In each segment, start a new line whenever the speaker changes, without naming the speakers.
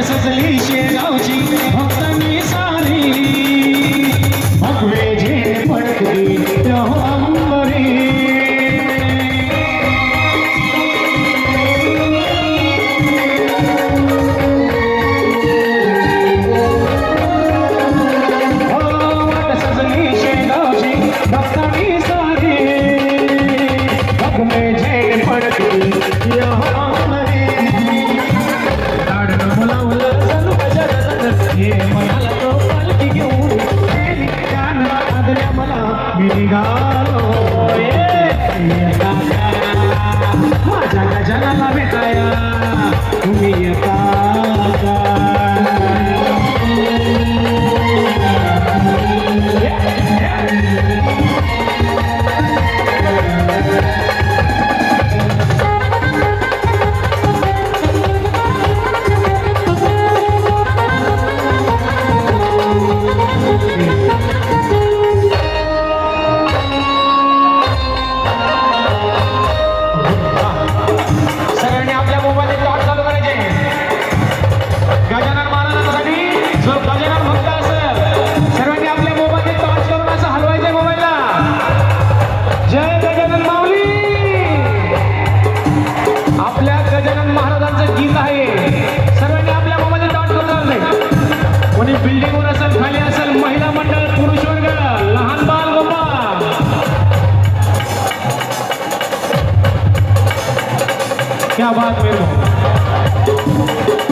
सजली शेगावची भक्तांनी la vitaya क्या बात मेरे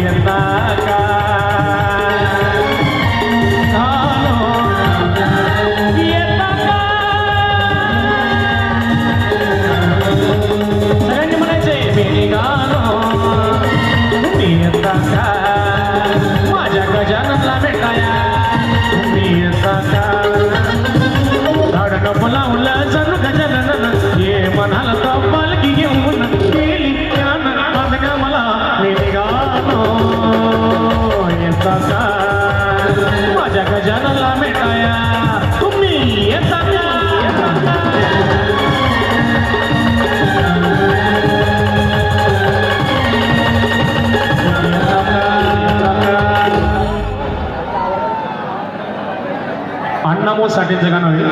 Ian Bye. জাগানো হয়